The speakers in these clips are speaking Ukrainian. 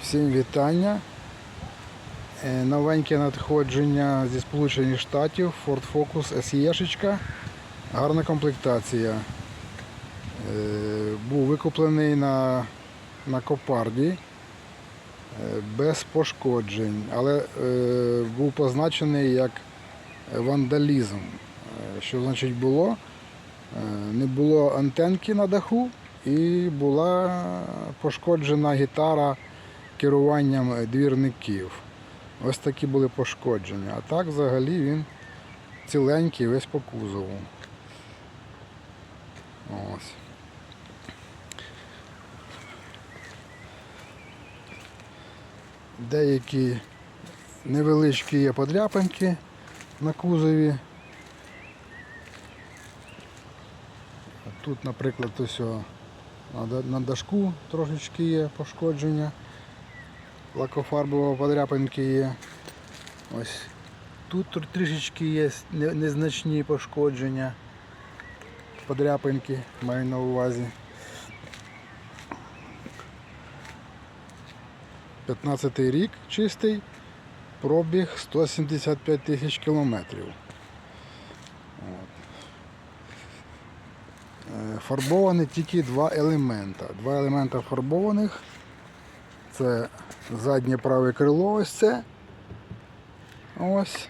Всім вітання. Е, Новеньке надходження зі Сполучених Штатів Ford Focus SE. Гарна комплектація. Е, Був викуплений на, на Копарді е, без пошкоджень, але був позначений як вандалізм. Що значить було? Не було антенки на даху і була пошкоджена гітара керуванням двірників. Ось такі були пошкодження. А так взагалі він ціленький весь по кузову. Ось. Деякі невеличкі є подряпинки на кузові. Тут, наприклад, ось на дашку трошечки є пошкодження. Лакофарбова подряпинки є. Ось тут трішечки є незначні пошкодження. Подряпинки маю на увазі. 15 й рік чистий, пробіг 175 тисяч кілометрів. Е, Фарбовані тільки два елемента. Два елемента фарбованих. Це заднє праве крило ось це. Ось.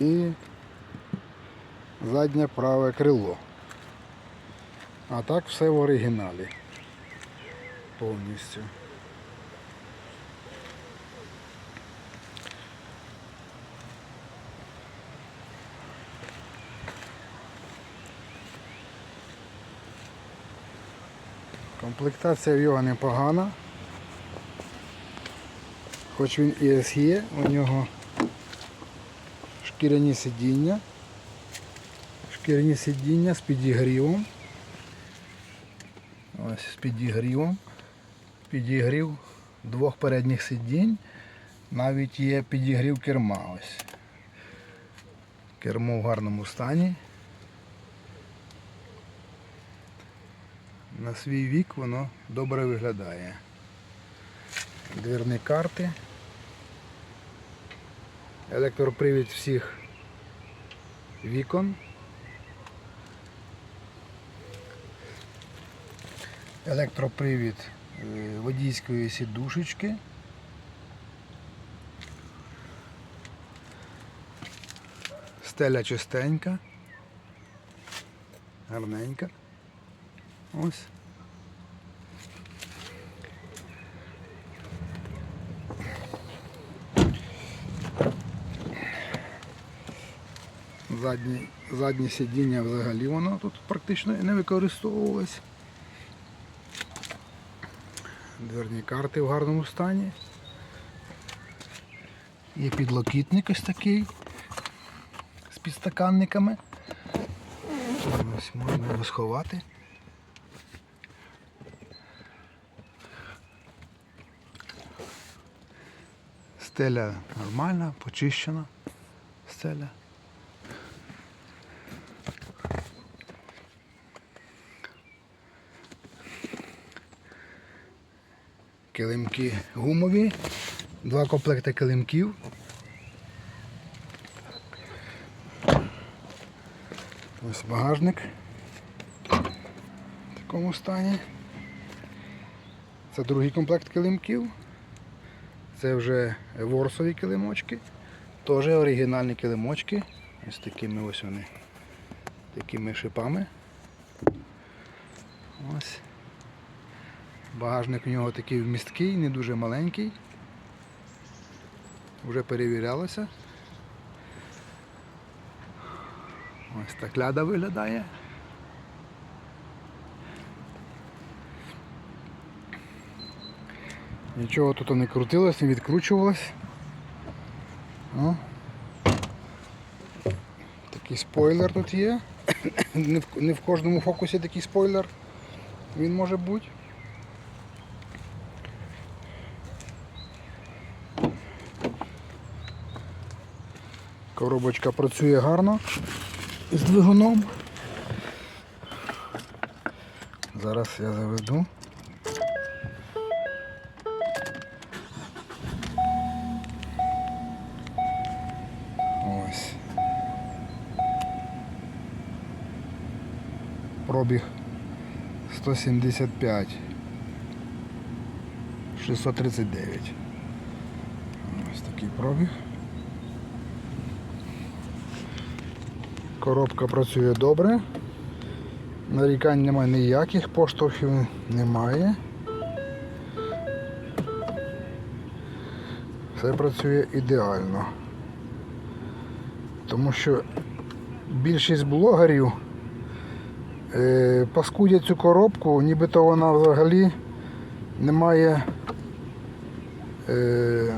І заднє праве крило. А так все в оригіналі. Повністю. Комплектація в його непогана. Хоч він і SE, у нього шкіряні сидіння. Шкіряні сидіння з підігрівом. Ось з підігрівом. Підігрів двох передніх сидінь. Навіть є підігрів керма. Ось. Кермо в гарному стані. На свій вік воно добре виглядає. Двірні карти. Електропривід всіх вікон. Електропривід е, водійської сідушечки. Стеля чистенька. Гарненька. Ось. Задні, заднє сидіння взагалі воно тут практично не використовувалось. Дверні карти в гарному стані. Є підлокітник ось такий з підстаканниками. Ось можна його сховати. Стеля нормальна, почищена стеля. Килимки гумові, два комплекти килимків. Ось багажник в такому стані. Це другий комплект килимків. Це вже ворсові килимочки. Теж оригінальні килимочки. Ось такими ось вони. Такими шипами. Ось. Багажник у нього такий вмісткий, не дуже маленький. Вже перевірялося. Ось так ляда виглядає. Нічого тут не крутилось, не відкручувалось. О. Такий спойлер тут є. Не в, кожному фокусі такий спойлер. Він може бути. Коробочка працює гарно з двигуном. Зараз я заведу. Ось. Пробіг 175. 639. Ось такий пробіг. Коробка працює добре. Нарікань немає ніяких, поштовхів немає. Все працює ідеально. Тому що більшість блогерів е, паскудять цю коробку, нібито вона взагалі не має е,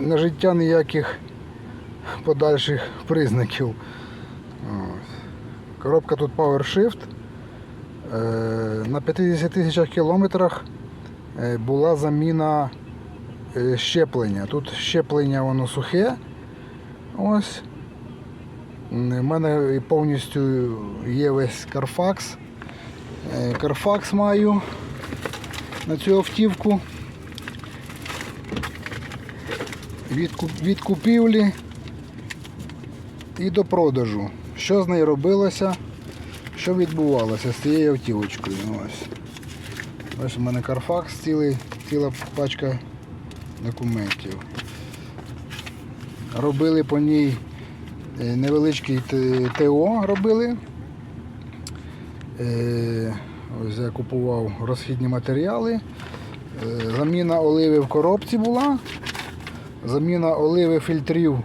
на життя ніяких подальших признаків. Коробка тут PowerShift. Е, На 50 тисячах кілометрах е, була заміна е, щеплення. Тут щеплення воно сухе. Ось. У мене повністю є весь. Е, Carfax маю на цю автівку. Від купівлі і до продажу. Що з нею робилося, що відбувалося з цією автівочкою. Ось. Ось у мене Carfax цілий, ціла пачка документів. Робили по ній е, невеличкий ТО робили. Е, Ось я купував розхідні матеріали. Е, Заміна оливи в коробці була. Заміна оливи фільтрів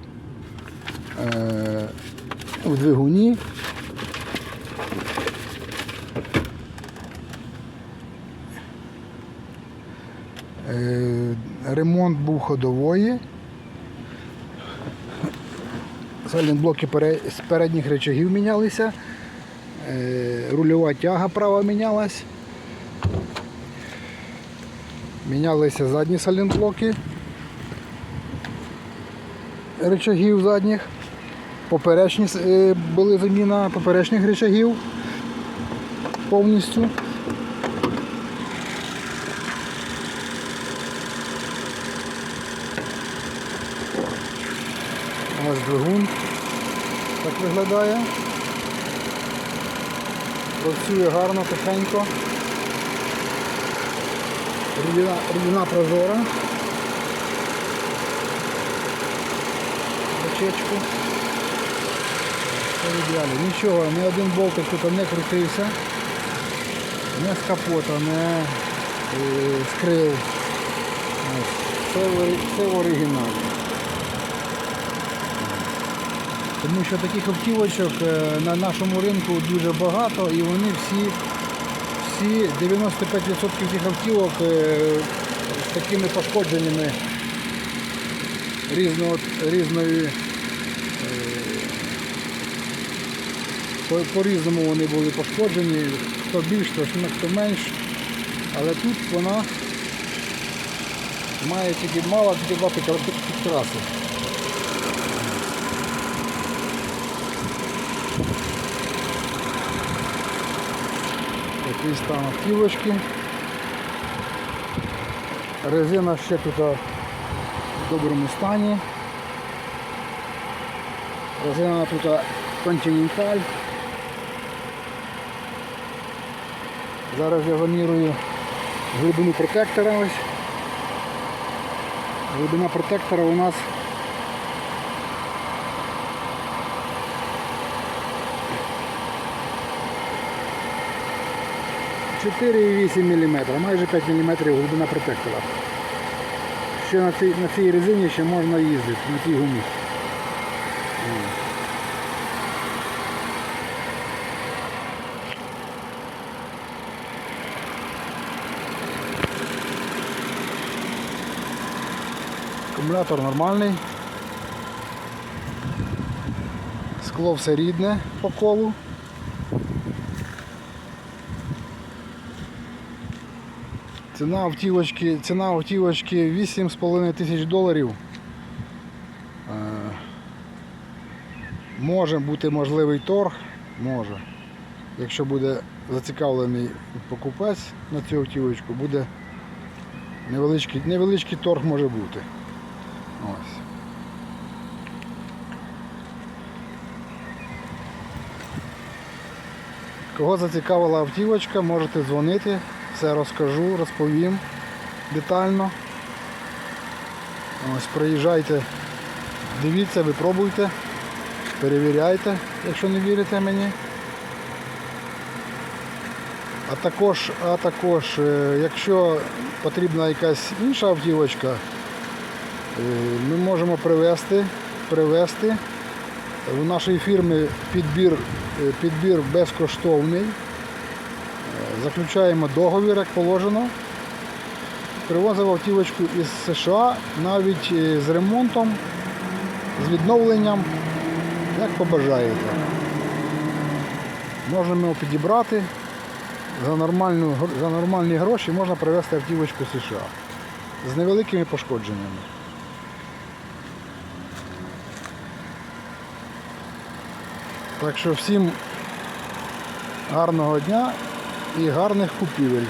у двигуні. Е, Ремонт був ходової. Сайлентблоки пере- з передніх речагів мінялися. Е, Рульова тяга права мінялась. Мінялися задні сайлентблоки речагів задніх. Поперечні е, були заміна поперечних речагів повністю. Ось двигун так виглядає. Працює гарно, тихенько. Рідина, прозора. Бачечку. Все. Нічого, ні один болтик тут не крутився. Не з капота, не е, крил. Ось. Все, в. Тому що таких автівочок е, на нашому ринку дуже багато і вони всі, всі 95% цих автівок е, з такими пошкодженнями різного, різної. Е, по- По-різному вони були пошкоджені, хто більш, хто, менш. Але тут вона має тільки мала тільки два підкра- підкраси. Такий стан автівочки. Резина ще тут в доброму стані. Резина тут Continental. Зараз я замірюю глибину протектора ось. Глибина протектора у нас – 4,8 мм, майже 5 мм глибина протектора. Ще на цій, на цій резині ще можна їздити, на цій гумі. Акумулятор нормальний. Скло все рідне по колу. Ціна автівочки, ціна автівочки 8,5 тисяч доларів. Е, Може бути можливий торг, може. Якщо буде зацікавлений покупець на цю автівочку, буде невеличкий, невеличкий торг може бути. Ось. Кого зацікавила автівочка, можете дзвонити, все розкажу, розповім детально. Ось приїжджайте, дивіться, випробуйте, перевіряйте, якщо не вірите мені. А також, а також, е, якщо потрібна якась інша автівочка, ми можемо привезти, привезти. У нашої фірми підбір, е, підбір безкоштовний. Е, Заключаємо договір, як положено. Привозив автівочку із США навіть е, з ремонтом, з відновленням, як побажаєте. Можемо підібрати за, нормальну, за нормальні гроші можна привезти автівочку США з невеликими пошкодженнями. Так що всім гарного дня і гарних купівель.